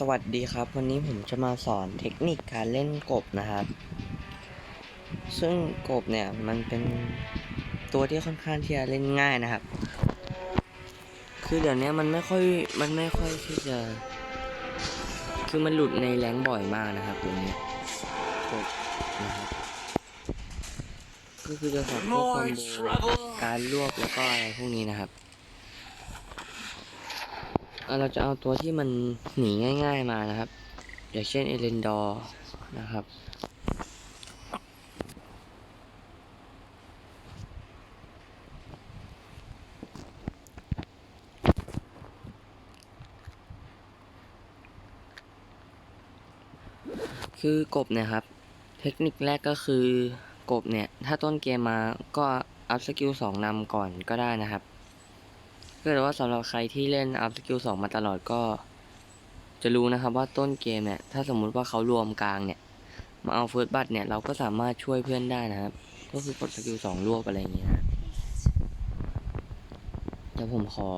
สวัสดีครับ วันนี้ผมจะมาสอนเทคนิคการเล่นกบนะครับ ซึ่งกบเนี่ยมันเป็นตัวที่ค่อนข้างที่จะเล่นง่ายนะครับ คือเดี๋ยวนี้มันไม่ค่อยมันไม่ค่อยที่จะ คือมันหลุดในแรงบ่อยมากนะครับตัวนี้กบนะครับก็คือจะสอนพวกคอมโบการรวบแล้วก็อะไรพวกนี้นะครับ เราจะเอาตัวที่มันหนีง่าย ๆมานะครับ อย่างเช่นเอเลนดอร์นะครับคือกบเนี่ยครับ เทคนิคแรกก็คือกบเนี่ย ถ้าต้นเกมมาก็อัพสกิลสองนำก่อนก็ได้นะครับ ก็แต่ว่าสำหรับใครที่เล่นอัพสกิลสองมาตลอดก็ จะรู้นะครับว่าต้นเกมเนี่ย ถ้าสมมุติว่าเขารวมกลางเนี่ย มาเอาเฟิร์สบัตเนี่ย เราก็สามารถช่วยเพื่อนได้นะครับ ก็คือกดสกิลสองรวบอะไรอย่างเงี้ยนะเดี๋ยวผมขอ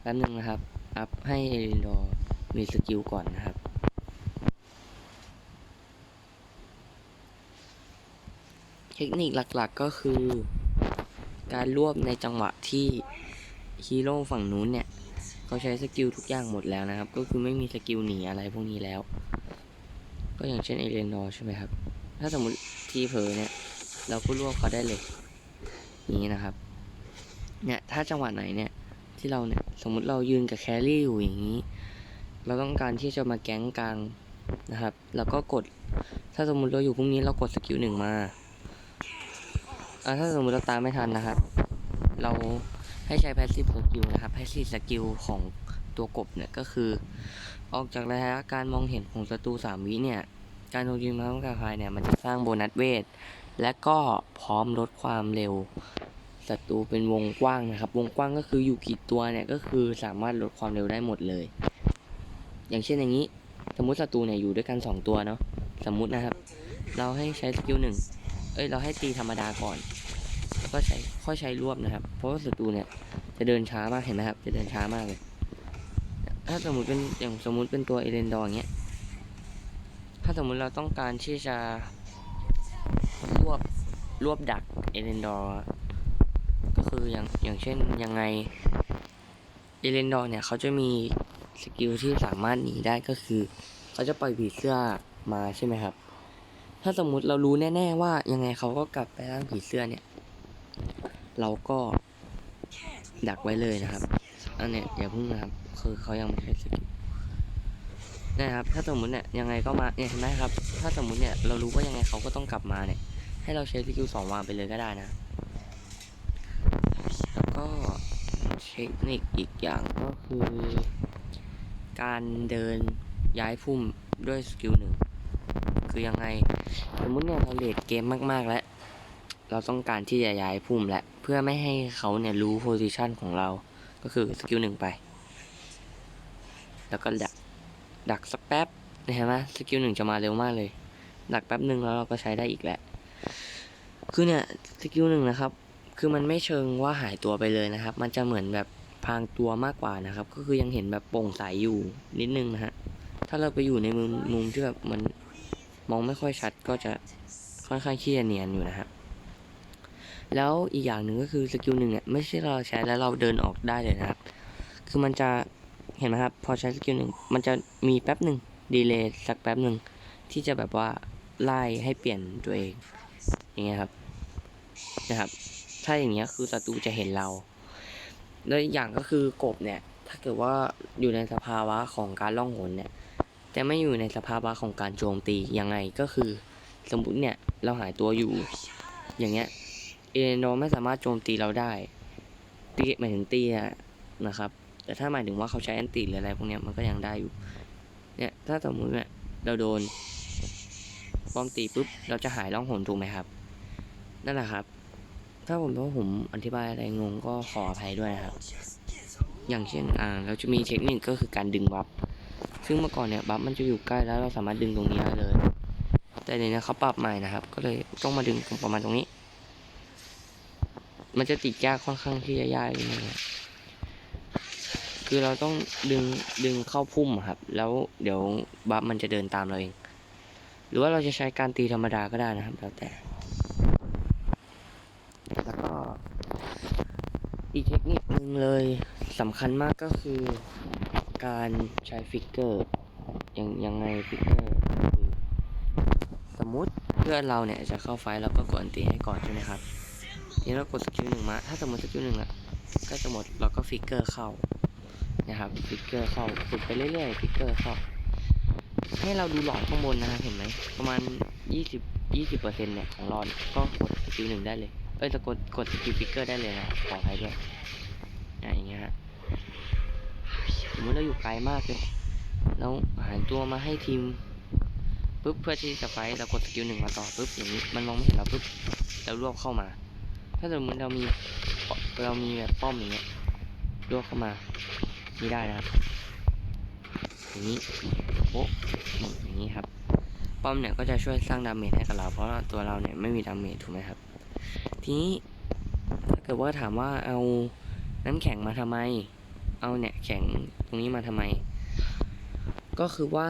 แป๊บนึงนะครับ อัพให้เอรินดอร์มีสกิลก่อนนะครับเทคนิคหลักๆก็คือ การรวบในจังหวะที่ ฮีโร่ฝั่งนู้นเนี่ยเขาใช้สกิลทุกอย่างหมดแล้วนะครับ ก็คือไม่มีสกิลหนีอะไรพวกนี้แล้ว ก็อย่างเช่นเอเลนดอร์ใช่ไหมครับ ถ้าสมมติทีเผลอเนี่ยเราก็รวบเขาได้เลยอย่างนี้นะครับ เนี่ยถ้าจังหวะไหนเนี่ยที่เราเนี่ยสมมติเรายืนกับแครี่อยู่อย่างนี้ เราต้องการที่จะมาแก๊งกลางนะครับ แล้วก็กด ถ้าสมมติเราอยู่พวกนี้เรากดสกิลหนึ่งมาอ่าถ้าสมมติเราตามไม่ทันนะครับ เรา ให้ใช้ passive skill นะครับ passive skill ของตัวกบเนี่ยก็คือ ออกจากระยะการมองเห็นของศัตรู3วิเนี่ย การโจมตีมาต้องการพายเนี่ยมันจะสร้างโบนัสเวท และก็พร้อมลดความเร็วศัตรูเป็นวงกว้างนะครับ วงกว้างก็คืออยู่กี่ตัวเนี่ยก็คือสามารถลดความเร็วได้หมดเลย อย่างเช่นอย่างนี้ สมมติศัตรูเนี่ยอยู่ด้วยกัน 2 ตัวเนาะสมมุตินะครับ เราให้ใช้สกิลหนึ่งเอ้ยเราให้ตีธรรมดาก่อน แล้วก็ใช้ค่อยใช้รวบนะครับ เพราะว่าศัตรูเนี่ยจะเดินช้ามากเห็นไหมครับ จะเดินช้ามากเลย ถ้าสมมุติเป็นอย่างสมมุติเป็นตัวเอเลนดอร์อย่างเงี้ย ถ้าสมมุติเราต้องการที่จะรวบรวบดักเอเลนดอร์ก็คืออย่างอย่างเช่นยังไงเอเลนดอร์เนี่ยเขาจะมีสกิลที่สามารถหนีได้ก็คือเขาจะปล่อยผีเสื้อมาใช่ไหมครับ ถ้าสมมุติเรารู้แน่ ๆ ว่ายังไงเขาก็กลับไปร่างผีเสื้อเนี่ย เราก็ดักไว้เลยนะครับ อันเนี้ยอย่าพิ่งนะครับ คือเขายังไม่ใช้สกิลนะครับ ถ้าสมมุติเนี่ยยังไงก็มาเนี่ยเห็นไหมครับ ถ้าสมมุติเนี่ยเรารู้ว่ายังไงเขาก็ต้องกลับมาเนี่ย ให้เราใช้สกิลสองวางไปเลยก็ได้นะ แล้วก็เทคนิคอีกอย่างก็คือ การเดินย้ายพุ่มด้วยสกิลหนึ่งคือยังไง สมมุติเนี่ยเราเลดเกมมากๆแล้ว เราต้องการที่จะย้ายพุ่มและเพื่อไม่ให้เขาเนี่ยรู้โพซิชันของเรา ก็คือสกิลหนึ่งไป แล้วก็ดัก ดักสักแป๊บนไหมสกิลหนึ่งจะมาเร็วมากเลย ดักแป๊บหนึ่งแล้วเราก็ใช้ได้อีกแหละ คือเนี่ยสกิลหนึ่งนะครับ คือมันไม่เชิงว่าหายตัวไปเลยนะครับ มันจะเหมือนแบบพางตัวมากกว่านะครับ ก็คือยังเห็นแบบโปร่งใสอยู่นิดนึงนะฮะ ถ้าเราไปอยู่ในมุมมุมที่แบบมันมองไม่ค่อยชัดก็จะค่อนข้างขี้เนียนอยู่นะครับ แล้วอีกอย่างหนึ่งก็คือสกิลหนึ่งเนี่ยไม่ใช่เราใช้แล้วเราเดินออกได้เลยนะครับ คือมันจะเห็นไหมครับ พอใช้สกิลหนึ่งมันจะมีแป๊บหนึ่งดีเลย์สักแป๊บหนึ่งที่จะแบบว่าไล่ให้เปลี่ยนตัวเอง อย่างเงี้ยครับนะครับ ถ้าอย่างเงี้ยคือศัตรูจะเห็นเราแล้วอีกอย่างก็คือกบเนี่ย ถ้าเกิดว่าอยู่ในสภาวะของการล่องหนเนี่ยแต่ไม่อยู่ในสภาวะของการโจมตียังไงก็คือ สมมติเนี่ยเราหายตัวอยู่ อย่างเงี้ย เอเลนโดไม่สามารถโจมตีเราได้ ตีหมายถึงตีนะครับ แต่ถ้าหมายถึงว่าเขาใช้แอนติหรืออะไรพวกนี้มันก็ยังได้อยู่ เนี่ยถ้าสมมติเนี่ยเราโดนป้อมตีปุ๊บเราจะหายล่องหนถูกไหมครับ นั่นแหละครับ ถ้าผมว่าผมอธิบายอะไรงงก็ขออภัยด้วยนะครับ อย่างเช่นอ่าเราจะมีเทคนิคก็คือการดึงบัฟซึ่งเมื่อก่อนเนี่ยบัฟมันจะอยู่ใกล้แล้วเราสามารถดึงตรงนี้ได้เลย แต่เดี๋ยเขาปรับใหม่นะครับ ก็เลยต้องมาดึงตรงประมาณตรงนี้ มันจะติดยากค่อนข้างที่จะยากนิดนึงนะคือเราต้องดึงดึงเข้าพุ่มครับ แล้วเดี๋ยวบัฟมันจะเดินตามเราเอง หรือว่าเราจะใช้การตีธรรมดาก็ได้นะครับ แล้วแต่ แล้วก็ อีกเทคนิคหนึ่งเลยสำคัญมากก็คือ การใช้ฟิกเกอร์ยังยังไงฟิกเกอร์สมมุติเพื่อนเราเนี่ยจะเข้าไฟท์เราก็กดอันตีให้ก่อนใช่ไหมครับ นี้เรากดสกิลหนึ่งมา ถ้าสมมติสกิลหนึ่งอะก็จะหมดเราก็ฟิกเกอร์เข้านะครับฟิกเกอร์เข้าฝึกไปเรื่อยๆฟิกเกอร์เข้า ให้เราดูหลอดข้างบนนะครับเห็นไหมประมาณยี่สิบยี่สิบเปอร์เซ็นต์เนี่ยของหลอดก็กดสกิลหนึ่งได้เลย เอ้ยจะกดกดสกิลฟิกเกอร์ได้เลยนะขอใครด้วยอะอย่างเงี้ยฮะสมมติเราอยู่ไกลมากเลยแล้วหันตัวมาให้ทีมปุ๊บเพื่อที่จะไฟเรากดสกิลหนึ่งมาต่อปุ๊บอย่างนี้มันมองไม่เห็นเราปุ๊บแล้วรวบเข้ามา ถ้าสมมติเรามีเรามีแบบป้อมอย่างเงี้ยรวบเข้ามานี่ได้นะครับอย่างนี้โป๊ะนี่อย่างนี้ครับ ป้อมเนี่ยก็จะช่วยสร้างดาเมจให้กับเรา เพราะตัวเราเนี่ยไม่มีดาเมจถูกไหมครับ ทีนี้ถ้าเกิดว่าถามว่าเอาน้ำแข็งมาทำไม เอาเนี่ยแข็งตรงนี้มาทำไม ก็คือว่า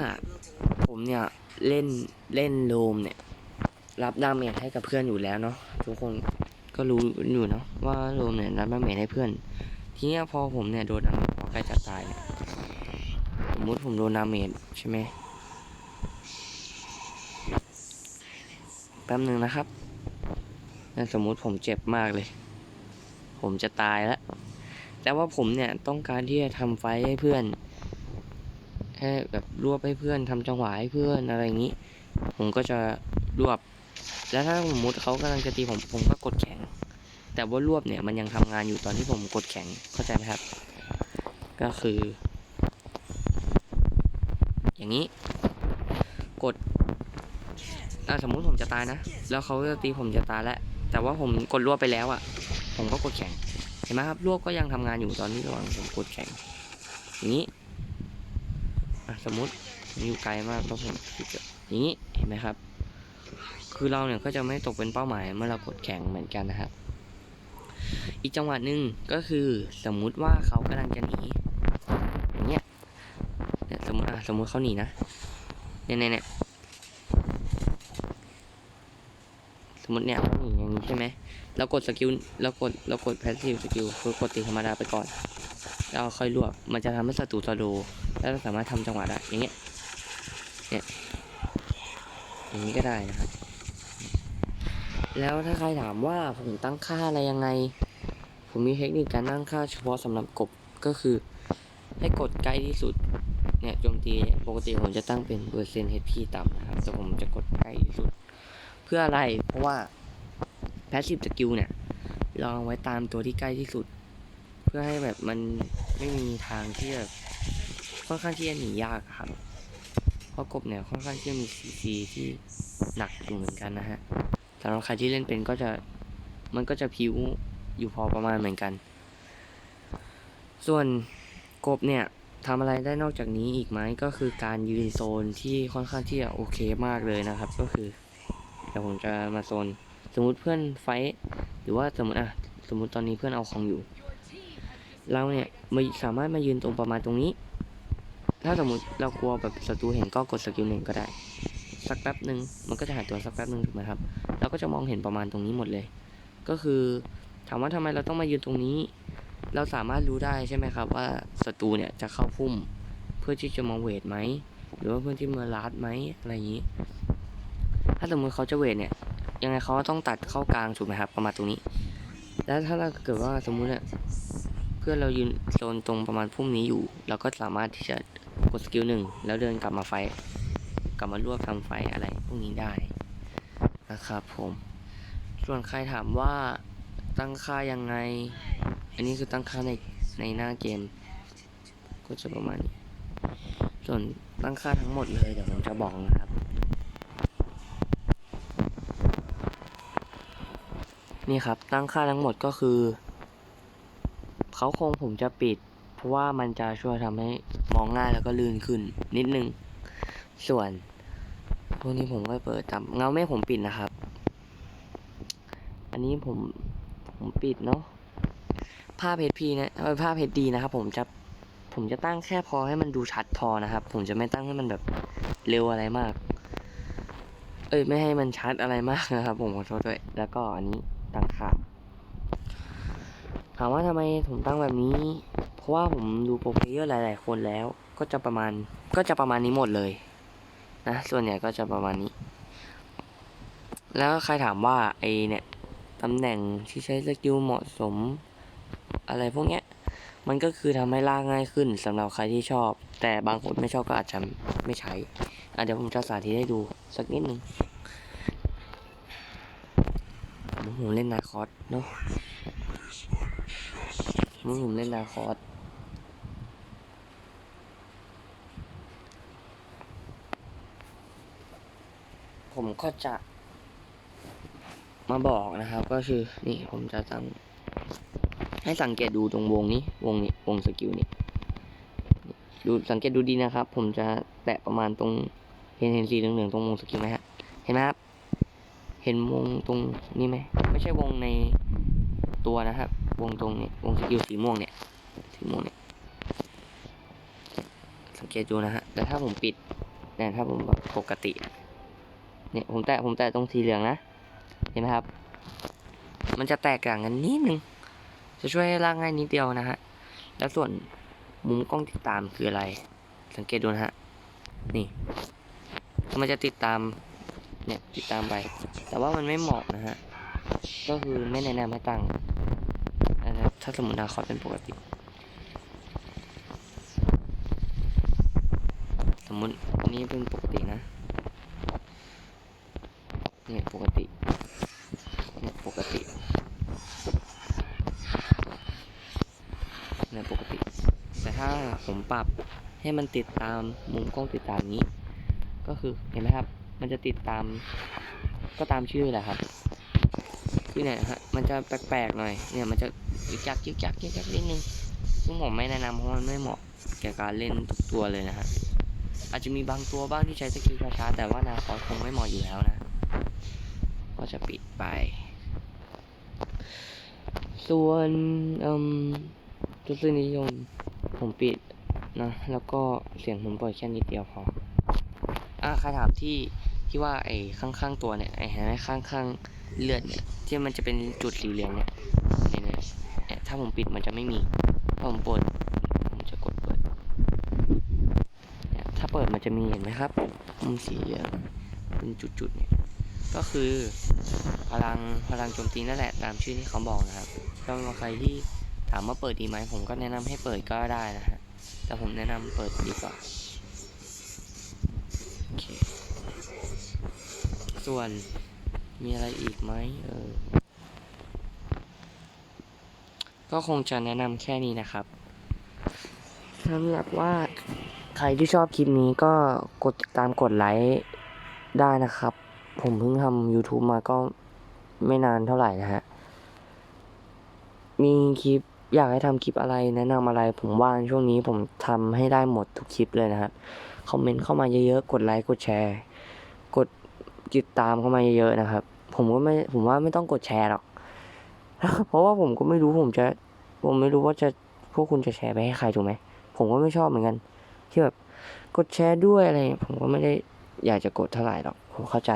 ผมเนี่ยเล่นเล่นโลมเนี่ย รับดาเมจให้กับเพื่อนอยู่แล้วเนาะทุกคน ก็รู้อยู่เนาะว่าโลมเนี่ยรับดาเมจให้เพื่อน ทีเนี้ยพอผมเนี่ยโดนดาเมจพอใกล้จะตายเนี่ยสมมติผมโดนดาเมจใช่ไหมแป๊บหนึ่งนะครับนั่นสมมุติผมเจ็บมากเลย ผมจะตายแล้วแต่ว่าผมเนี่ยต้องการที่จะทำไฟให้เพื่อนให้แบบรวบให้เพื่อนทำจังหวะให้เพื่อนอะไรอย่างนี้ ผมก็จะรวบ แล้วถ้าสมมติเขากำลังจะตีผมผมก็กดแข็ง แต่ว่ารวบเนี่ยมันยังทำงานอยู่ตอนที่ผมกดแข็งเข้าใจไหมครับ ก็คือ อย่างนี้ กดอะสมมุติผมจะตายนะ แล้วเขาจะตีผมจะตายแล้ว แต่ว่าผมกดรวบไปแล้วอะ ผมก็กดแข็ง เห็นไหมครับรวบก็ยังทำงานอยู่ตอนที่ระหว่างผมกดแข็ง อย่างนี้อะสมมติอยู่ไกลมากแล้วผมอย่างนี้ เห็นไหมครับ คือเราเนี่ยก็จะไม่ตกเป็นเป้าหมายเมื่อเรากดแข็งเหมือนกันนะครับอีกจังหวะหนึ่งก็คือสมมุติว่าเขากำลังจะหนีอย่างเงี้ยเนี่ยสมมติอะสมมติเขาหนีนะเนี่ยเนี่ยเนี่ยสมมติเนี่ยเขาหนีอย่างนี้ใช่ไหมเรากดสกิลเรากดเรากดแพสซีฟสกิลคือกดตีธรรมดาไปก่อนแล้วค่อยรวบมันจะทำให้ศัตรูสะโดแล้วเราสามารถทำจังหวะได้อย่างเงี้ยเนี่ย อย่างนี้ก็ได้นะครับ แล้วถ้าใครถามว่าผมตั้งค่าอะไรยังไง ผมมีเทคนิคการตั้งค่าเฉพาะสำหรับกบก็คือ ให้กดใกล้ที่สุดเนี่ยโจมตีปกติผมจะตั้งเป็นเปอร์เซ็นต์ HP ต่ำนะครับแต่ผมจะกดใกล้ที่สุด เพื่ออะไรเพราะว่า passive skill เนี่ยเราเอาไว้ตามตัวที่ใกล้ที่สุด เพื่อให้แบบมันไม่มีทางที่จะค่อนข้างที่จะหนียากครับ เพราะกบเนี่ยค่อนข้างที่จะมีซีซีที่หนักอยู่เหมือนกันนะฮะสำหรับใครที่เล่นเป็นก็จะมันก็จะพิ้วอยู่พอประมาณเหมือนกัน ส่วนกบเนี่ยทำอะไรได้นอกจากนี้อีกไหมก็คือการยืนโซนที่ค่อนข้างที่จะโอเคมากเลยนะครับ ก็คือเดี๋ยวผมจะมาโซน สมมุติเพื่อนไฟท์หรือว่าสมมติอะสมมุติตอนนี้เพื่อนเอาของอยู่ เราเนี่ยมาสามารถมายืนตรงประมาณตรงนี้ ถ้าสมมติเรากลัวแบบศัตรูเห็นก็กดสกิลหนึ่งก็ได้ สักแป๊บหนึ่งมันก็จะหายตัวสักแป๊บหนึ่งถูกไหมครับเราก็จะมองเห็นประมาณตรงนี้หมดเลย ก็คือถามว่าทำไมเราต้องมายืนตรงนี้ เราสามารถรู้ได้ใช่ไหมครับ ว่าศัตรูเนี่ยจะเข้าพุ่ม เพื่อที่จะมาเวทไหมหรือว่าเพื่อที่มาลาดไหมอะไรอย่างนี้ ถ้าสมมติเขาจะเวทเนี่ยยังไงเขาก็ต้องตัดเข้ากลางถูกไหมครับ ประมาณตรงนี้ แล้วถ้าเราเกิดว่าสมมุติเนี่ยเพื่อนเรายืนโซนตรงประมาณพุ่มนี้อยู่ เราก็สามารถที่จะ กดสกิลหนึ่งแล้วเดินกลับมาไฟ กลับมารวบทำไฟอะไรพวกนี้ได้นะครับผมส่วนใครถามว่าตั้งค่ายังไง อันนี้คือตั้งค่าในในหน้าเกม ก็จะประมาณนี้ ส่วนตั้งค่าทั้งหมดเลยเดี๋ยวผมจะบอกนะครับ นี่ครับตั้งค่าทั้งหมดก็คือ เขาคงผมจะปิด เพราะว่ามันจะช่วยทำให้มองง่ายแล้วก็ลื่นขึ้น นิดนึง ส่วนพวกนี้ผมก็เปิดตามเงาไม่ผมปิดนะครับ อันนี้ผมผมปิดเนาะภาพเพจพีนะภาพเพจดีนะครับผมจะผมจะตั้งแค่พอให้มันดูชัดพอนะครับ ผมจะไม่ตั้งให้มันแบบเร็วอะไรมาก เอ้ยไม่ให้มันชัดอะไรมากนะครับ ผมขอโทษด้วย แล้วก็อันนี้ตั้งค่าถามว่าทำไมผมตั้งแบบนี้ เพราะว่าผมดูโปรเพลเยอร์หลาย ๆ คนแล้ว ก็จะประมาณก็จะประมาณนี้หมดเลยนะส่วนใหญ่ก็จะประมาณนี้ แล้วใครถามว่าไอเนี่ยตำแหน่งที่ใช้สกิลเหมาะสม อะไรพวกเนี้ยมันก็คือทำให้ล่าง่ายขึ้นสำหรับใครที่ชอบ แต่บางคนไม่ชอบก็อาจจะไม่ใช้อะเดี๋ยวผมจะสาธิตให้ดูสักนิดหนึ่งผมผมเล่นนาคอสเนาะผมเล่นนาคอสผม ก็จะมาบอกนะครับก็คือนี่ผมจะตั้งให้สังเกตดูตรงวงนี้วงนี้วงสกิลนี้ดูสังเกตดูดีนะครับ ผมจะแตะประมาณตรงเห็นเห็นสีเหลืองๆตรงวงสกิลไหมฮะเห็นไหมครับ เห็นวงตรงนี้ไหมไม่ใช่วงในตัวนะครับ วงตรงนี้วงสกิลสีม่วงเนี่ยสีม่วงเนี่ยสังเกตดูนะฮะแต่ถ้าผมปิดเนี่ถ้าผมปกติ เนี่ยผมแตะผมแตะตรงสีเหลืองนะ เห็นไหมครับ มันจะแตกต่างกันนิดนึง จะช่วยให้ล่างง่ายนิดเดียวนะฮะ แล้วส่วนมุมกล้องติดตามคืออะไร สังเกตดูนะฮะ นี่ มันจะติดตาม เนี่ยติดตามไป แต่ว่ามันไม่เหมาะนะฮะ ก็คือไม่แนะนำให้ตั้งนะครับถ้าสมมตินาคอเป็นปกติ สมมตินนี้เป็นปกตินะ เนี่ยปกติเนี่ยปกติในปกติ แต่ถ้าผมปรับให้มันติดตามมุมกล้องติดตามนี้ ก็คือเห็นไหมครับ มันจะติดตามก็ตามชื่อแหละครับชื่อเนี่ยฮะมันจะแปลกๆหน่อย เนี่ยมันจะยึกยักยึกยักยึกยักนิดนึงซึ่งผมไม่แนะนำเพราะมันไม่เหมาะแก่การเล่นทุกตัวเลยนะฮะอาจจะมีบางตัวบ้างที่ใช้สกิลช้าๆแต่ว่านาคอสคงไม่เหมาะอยู่แล้วนะ ก็จะปิดไป ส่วนอืมทศนิยมผมปิดนะ แล้วก็เสียงผมปล่อยแค่นิดเดียวพอ อะใครถามที่ที่ว่าไอ้ข้างๆตัวเนี่ยไอ้เห็นไหมข้างๆเลือดเนี่ยที่มันจะเป็นจุดสีเหลืองเนี่ยเนี่ยเนี่ยเนี่ยถ้าผมปิดมันจะไม่มีถ้าผมเปิดผมจะกดเปิดเนี่ยถ้าเปิดมันจะมีเห็นไหมครับมุมสีเหลืองเป็นจุดๆเนี่ย ก็คือพลังพลังโจมตีนั่นแหละตามชื่อที่เขาบอกนะครับสำหรับใครที่ถามว่าเปิดดีไหมผมก็แนะนำให้เปิดก็ได้นะฮะแต่ผมแนะนำเปิดดีกว่าโอเคส่วนมีอะไรอีกไหมเออก็คงจะแนะนำแค่นี้นะครับสำหรับว่าใครที่ชอบคลิปนี้ก็กดติดตามกดไลค์ได้นะครับ ผมเพิ่งทำ YouTube มาก็ไม่นานเท่าไหร่นะฮะ มีคลิปอยากให้ทำคลิปอะไรแนะนำอะไร ผมว่างช่วงนี้ผมทำให้ได้หมดทุกคลิปเลยนะครับคอมเมนต์เข้ามาเยอะๆ กดไลค์ กดแชร์ กดติดตามเข้ามาเยอะๆนะครับ ผมก็ไม่ผมว่าไม่ต้องกดแชร์หรอก เพราะว่าผมก็ไม่รู้ผมจะ ผมไม่รู้ว่าจะพวกคุณจะแชร์ไปให้ใครถูกไหม ผมก็ไม่ชอบเหมือนกัน ที่แบบกดแชร์ด้วยอะไร ผมก็ไม่ได้อยากจะกดเท่าไหร่หรอก ผมเข้าใจ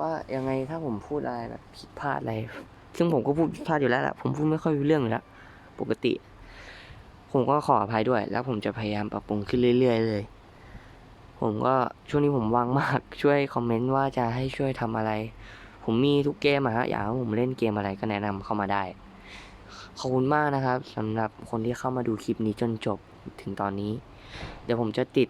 ว่ายังไงถ้าผมพูดอะไรแบบผิดพลาดอะไร ซึ่งผมก็พูดผิดพลาดอยู่แล้วแหละผมพูดไม่ค่อยรู้เรื่องอยู่แล้วปกติ ผมก็ขออภัยด้วย แล้วผมจะพยายามปรับปรุงขึ้นเรื่อย ๆ เลย ผมก็ช่วงนี้ผมว่างมาก ช่วยคอมเมนต์ว่าจะให้ช่วยทำอะไร ผมมีทุกเกมอะฮะอยากให้ผมเล่นเกมอะไรก็แนะนำเข้ามาได้ ขอบคุณมากนะครับสำหรับคนที่เข้ามาดูคลิปนี้จนจบถึงตอนนี้ เดี๋ยวผมจะติด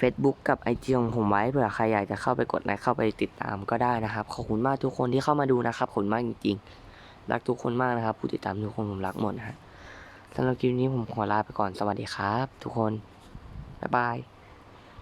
Facebook กับ IG ของผมไว้เผื่อใครอยากจะเข้าไปกดไลค์เข้าไปติดตามก็ได้นะครับ ขอบคุณมากทุกคนที่เข้ามาดูนะครับขอบคุณมากจริงๆ รักทุกคนมากนะครับ ผู้ติดตามทุกคนผมรักหมดนะฮะสำหรับคลิปนี้ผมขอลาไปก่อนสวัสดีครับ ทุกคนบ๊ายบาย